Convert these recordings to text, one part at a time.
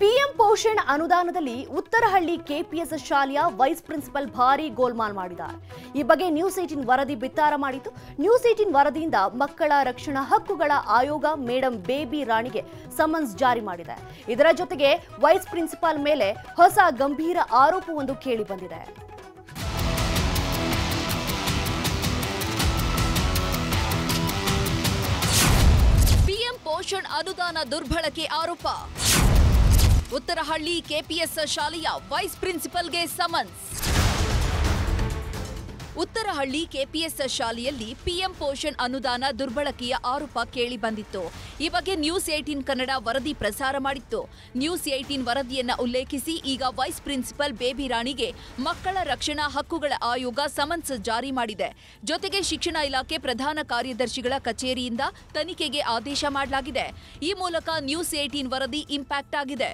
PM Poshan ಅನುದಾನದಲ್ಲಿ Uttarahalli KPS ಶಾಲೆಯ vice principal ಭಾರಿ ಗೋಲ್ಮಾಲ್ ಮಾಡಿದ್ದಾರೆ. ಈ ಬಗ್ಗೆ ನ್ಯೂಸ್ ಏಟಿನ್ ವರದಿ ಬಿತ್ತಾರ ಮಾಡಿತು ನ್ಯೂಸ್ ಏಟಿನ್ ವರದಿಯಿಂದ ಮಕ್ಕಳ ರಕ್ಷಣಾ ಹಕ್ಕುಗಳ ಆಯೋಗ ಮೇಡಂ ಬೇಬಿ ರಾಣಿಗೆ ಸಮನ್ಸ್ ಜಾರಿ ಮಾಡಿದೆ. ಇದರ ಜೊತೆಗೆ ವೈಸ್ ಪ್ರಿನ್ಸಿಪಾಲ್ ಮೇಲೆ ಹೊಸ ಗಂಭೀರ ಆರೋಪವೊಂದು ಕೇಳಿ ಬಂದಿದೆ. ಪಿಎಂ ಪೋಷಣ್ ಅನುದಾನ ದುರ್ಬಳಕೆ ಆರೋಪ. ಉತ್ತರಹಳ್ಳಿ ಕೆಪಿಎಸ್ ಶಾಲೆಯ ವೈಸ್ ಪ್ರಿನ್ಸಿಪಲ್ಗೆ ಸಮನ್ಸ್ ಉತ್ತರಹಳ್ಳಿ ಕೆಪಿಎಸ್ ಶಾಲೆಯಲ್ಲಿ ಪಿಎಂ ಪೋಷಣ್ ಅನುದಾನ ದುರ್ಬಳಕೆಯ ಆರೋಪ ಕೇಳಿ ಬಂದಿತ್ತು. ಈ ಬಗ್ಗೆ ನ್ಯೂಸ್ ಏಟೀನ್ ಕನ್ನಡ ವರದಿ ಪ್ರಸಾರ ಮಾಡಿತ್ತು. ನ್ಯೂಸ್ ಏಟೀನ್ ವರದಿಯನ್ನ ಉಲ್ಲೇಖಿಸಿ ಈಗ ವೈಸ್ ಪ್ರಿನ್ಸಿಪಲ್ ಬೇಬಿ ರಾಣಿಗೆ ಮಕ್ಕಳ ರಕ್ಷಣಾ ಹಕ್ಕುಗಳ ಆಯೋಗ ಸಮನ್ಸ್ ಜಾರಿ ಮಾಡಿದೆ. ಜೊತೆಗೆ ಶಿಕ್ಷಣ ಇಲಾಖೆ ಪ್ರಧಾನ ಕಾರ್ಯದರ್ಶಿಗಳ ಕಚೇರಿಯಿಂದ ತನಿಖೆಗೆ ಆದೇಶ ಮಾಡಲಾಗಿದೆ. ಈ ಮೂಲಕ ನ್ಯೂಸ್ ಏಟೀನ್ ವರದಿ ಇಂಪ್ಯಾಕ್ಟ್ ಆಗಿದೆ.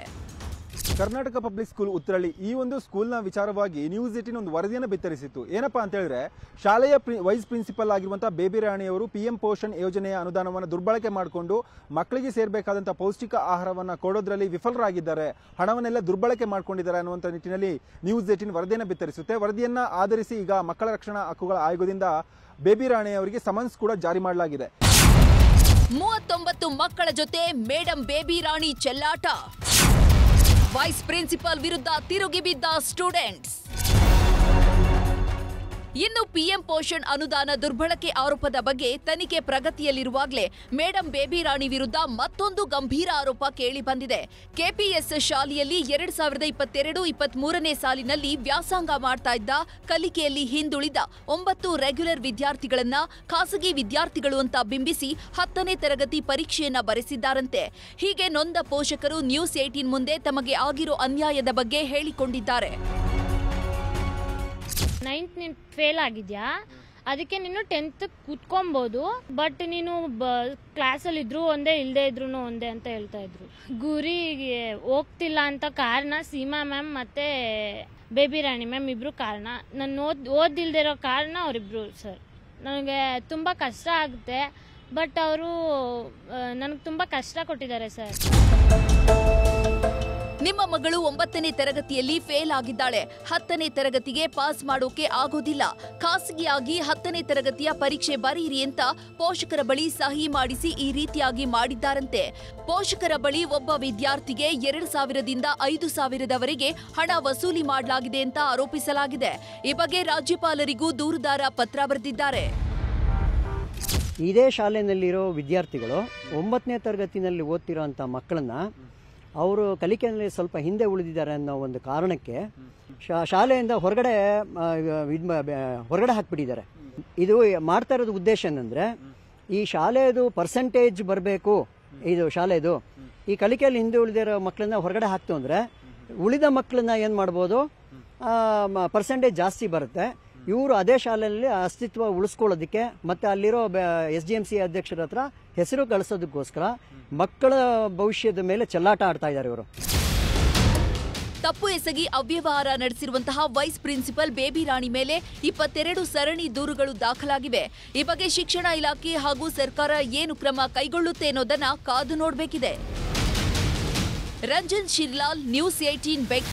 ಕರ್ನಾಟಕ ಪಬ್ಲಿಕ್ ಸ್ಕೂಲ್ ಉತ್ತರಳ್ಳಿ ಈ ಒಂದು ಸ್ಕೂಲ್ನ ವಿಚಾರವಾಗಿ ನ್ಯೂಸ್ ಏಟಿನ್ ಒಂದು ವರದಿಯನ್ನು ಬಿತ್ತರಿಸಿತ್ತು. ಏನಪ್ಪಾ ಅಂತ ಹೇಳಿದ್ರೆ ಶಾಲೆಯ ವೈಸ್ ಪ್ರಿನ್ಸಿಪಲ್ ಆಗಿರುವಂತಹ ಬೇಬಿ ರಾಣಿಯವರು ಪಿಎಂ ಪೋಷಣ್ ಯೋಜನೆಯ ಅನುದಾನವನ್ನು ದುರ್ಬಳಕೆ ಮಾಡಿಕೊಂಡು ಮಕ್ಕಳಿಗೆ ಸೇರಬೇಕಾದಂತಹ ಪೌಷ್ಟಿಕ ಆಹಾರವನ್ನು ಕೊಡೋದ್ರಲ್ಲಿ ವಿಫಲರಾಗಿದ್ದಾರೆ. ಹಣವನ್ನೆಲ್ಲ ದುರ್ಬಳಕೆ ಮಾಡ್ಕೊಂಡಿದ್ದಾರೆ ಅನ್ನುವಂಥ ನಿಟ್ಟಿನಲ್ಲಿ ನ್ಯೂಸ್ ಏಟಿನ್ ವರದಿಯನ್ನು ಬಿತ್ತರಿಸುತ್ತೆ. ವರದಿಯನ್ನ ಆಧರಿಸಿ ಈಗ ಮಕ್ಕಳ ರಕ್ಷಣಾ ಹಕ್ಕುಗಳ ಆಯೋಗದಿಂದ ಬೇಬಿ ರಾಣಿಯವರಿಗೆ ಸಮನ್ಸ್ ಕೂಡ ಜಾರಿ ಮಾಡಲಾಗಿದೆ. ಮೂವತ್ತೊಂಬತ್ತು ಮಕ್ಕಳ ಜೊತೆ ಮೇಡಂ ಬೇಬಿ ರಾಣಿ ಚೆಲ್ಲಾಟ. ವೈಸ್ ಪ್ರಿನ್ಸಿಪಾಲ್ ವಿರುದ್ಧ ತಿರುಗಿ ಬಿದ್ದ ಸ್ಟೂಡೆಂಟ್ಸ್ ಇನ್ನು ಪಿಎಂ ಪೋಷಣ್ ಅನುದಾನ ದುರ್ಬಳಕೆ ಆರೋಪದ ಬಗ್ಗೆ ತನಿಖೆ ಪ್ರಗತಿಯಲ್ಲಿರುವಾಗಲೇ ಮೇಡಂ ಬೇಬಿ ರಾಣಿ ವಿರುದ್ಧ ಮತ್ತೊಂದು ಗಂಭೀರ ಆರೋಪ ಕೇಳಿ ಬಂದಿದೆ ಕೆಪಿಎಸ್ ಶಾಲೆಯಲ್ಲಿ ಎರಡ್ ಸಾವಿರದ ಇಪ್ಪತ್ತೆರಡು ಇಪ್ಪತ್ತ್ ಮೂರನೇ ಸಾಲಿನಲ್ಲಿ ವ್ಯಾಸಂಗ ಮಾಡ್ತಾ ಇದ್ದ ಕಲಿಕೆಯಲ್ಲಿ ಹಿಂದುಳಿದ ಒಂಬತ್ತು ರೆಗ್ಯುಲರ್ ವಿದ್ಯಾರ್ಥಿಗಳನ್ನ ಖಾಸಗಿ ವಿದ್ಯಾರ್ಥಿಗಳು ಅಂತ ಬಿಂಬಿಸಿ ಹತ್ತನೇ ತರಗತಿ ಪರೀಕ್ಷೆಯನ್ನ ಬರೆಸಿದ್ದಾರಂತೆ. ಹೀಗೆ ನೊಂದ ಪೋಷಕರು ನ್ಯೂಸ್ ಏಟೀನ್ ಮುಂದೆ ತಮಗೆ ಆಗಿರೋ ಅನ್ಯಾಯದ ಬಗ್ಗೆ ಹೇಳಿಕೊಂಡಿದ್ದಾರೆ. ನೈನ್ತ್ ನೀನು ಫೇಲ್ ಆಗಿದ್ಯಾ? ಅದಕ್ಕೆ ನೀನು ಟೆಂತ್ ಕುತ್ಕೊಬೋದು ಬಟ್ ನೀನು ಬ ಕ್ಲಾಸಲ್ಲಿ ಇದ್ರು ಒಂದೇ ಇಲ್ಲದೆ ಇದ್ರು ಒಂದೇ ಅಂತ ಹೇಳ್ತಾ ಇದ್ರು. ಗುರಿಗೆ ಹೋಗ್ತಿಲ್ಲ ಅಂತ ಕಾರಣ ಸೀಮಾ ಮ್ಯಾಮ್ ಮತ್ತೆ ಬೇಬಿ ರಾಣಿ ಮ್ಯಾಮ್ ಇಬ್ರು ಕಾರಣ. ನಾನು ಓದ್ ಓದಿಲ್ದಿರೋ ಕಾರಣ ಅವರಿಬ್ರು ಸರ್ ನನಗೆ ತುಂಬ ಕಷ್ಟ ಆಗುತ್ತೆ ಬಟ್ ಅವರು ನನಗೆ ತುಂಬ ಕಷ್ಟ ಕೊಟ್ಟಿದ್ದಾರೆ ಸರ್ ನಿಮ್ಮ ಮಗಳು ಒಂಬತ್ತನೇ ತರಗತಿಯಲ್ಲಿ ಫೇಲ್ ಆಗಿದ್ದಾಳೆ. ಹತ್ತನೇ ತರಗತಿಗೆ ಪಾಸ್ ಮಾಡೋಕೆ ಆಗೋದಿಲ್ಲ. ಖಾಸಗಿಯಾಗಿ ಹತ್ತನೇ ತರಗತಿಯ ಪರೀಕ್ಷೆ ಬರೀರಿ ಅಂತ ಪೋಷಕರ ಬಳಿ ಸಹಿ ಮಾಡಿಸಿ ಈ ರೀತಿಯಾಗಿ ಮಾಡಿದ್ದಾರಂತೆ. ಪೋಷಕರ ಬಳಿ ಒಬ್ಬ ವಿದ್ಯಾರ್ಥಿಗೆ ಎರಡು ಸಾವಿರದಿಂದ ಐದು ಸಾವಿರದವರೆಗೆ ಹಣ ವಸೂಲಿ ಮಾಡಲಾಗಿದೆ ಅಂತ ಆರೋಪಿಸಲಾಗಿದೆ. ಈ ಬಗ್ಗೆ ರಾಜ್ಯಪಾಲರಿಗೂ ದೂರುದಾರ ಪತ್ರ ಬರೆದಿದ್ದಾರೆ. ಇದೇ ಶಾಲೆಯಲ್ಲಿರೋ ವಿದ್ಯಾರ್ಥಿಗಳು ಒಂಬತ್ತನೇ ತರಗತಿನಲ್ಲಿ ಓದ್ತಿರೋಂಥ ಮಕ್ಕಳನ್ನ ಅವರು ಕಲಿಕೆಯಲ್ಲಿ ಸ್ವಲ್ಪ ಹಿಂದೆ ಉಳಿದಿದ್ದಾರೆ ಅನ್ನೋ ಒಂದು ಕಾರಣಕ್ಕೆ ಶಾಲೆಯಿಂದ ಹೊರಗಡೆ ಹೊರಗಡೆ ಹಾಕ್ಬಿಟ್ಟಿದ್ದಾರೆ. ಇದು ಮಾಡ್ತಾ ಇರೋದು ಉದ್ದೇಶ ಏನಂದ್ರೆ, ಈ ಶಾಲೆಯದು ಪರ್ಸೆಂಟೇಜ್ ಬರಬೇಕು, ಇದು ಶಾಲೆದು. ಈ ಕಲಿಕೆಯಲ್ಲಿ ಹಿಂದೆ ಉಳಿದಿರೋ ಮಕ್ಕಳನ್ನ ಹೊರಗಡೆ ಹಾಕ್ತು ಅಂದ್ರೆ ಉಳಿದ ಮಕ್ಕಳನ್ನ ಏನು ಮಾಡ್ಬೋದು? ಪರ್ಸೆಂಟೇಜ್ ಜಾಸ್ತಿ ಬರುತ್ತೆ. ಇವರು ಅದೇ ಶಾಲೆಯಲ್ಲಿ ಅಸ್ತಿತ್ವ ಉಳಿಸ್ಕೊಳ್ಳೋದಕ್ಕೆ ಮತ್ತೆ ಅಲ್ಲಿರೋ ಎಸ್ ಡಿ ಎಂ ಸಿ ಅಧ್ಯಕ್ಷರ ಹತ್ರ ಹೆಸರು ಗಳಿಸೋದಕ್ಕೋಸ್ಕರ ಮಕ್ಕಳ ಭವಿಷ್ಯದ ಮೇಲೆ ಚೆಲ್ಲಾಟ ಆಡ್ತಾ ಇದ್ದಾರೆ ಇವರು. ತಪ್ಪು ಎಸಗಿ ಅವ್ಯವಹಾರ ನಡೆಸಿರುವಂತಹ ವೈಸ್ ಪ್ರಿನ್ಸಿಪಲ್ ಬೇಬಿ ರಾಣಿ ಮೇಲೆ ಇಪ್ಪತ್ತೆರಡು ಸರಣಿ ದೂರುಗಳು ದಾಖಲಾಗಿವೆ. ಈ ಬಗ್ಗೆ ಶಿಕ್ಷಣ ಇಲಾಖೆ ಹಾಗೂ ಸರ್ಕಾರ ಏನು ಕ್ರಮ ಕೈಗೊಳ್ಳುತ್ತೆ ಅನ್ನೋದನ್ನ ಕಾದು ನೋಡಬೇಕಿದೆ. Ranjan Shirlal, news eighteen Bengaluru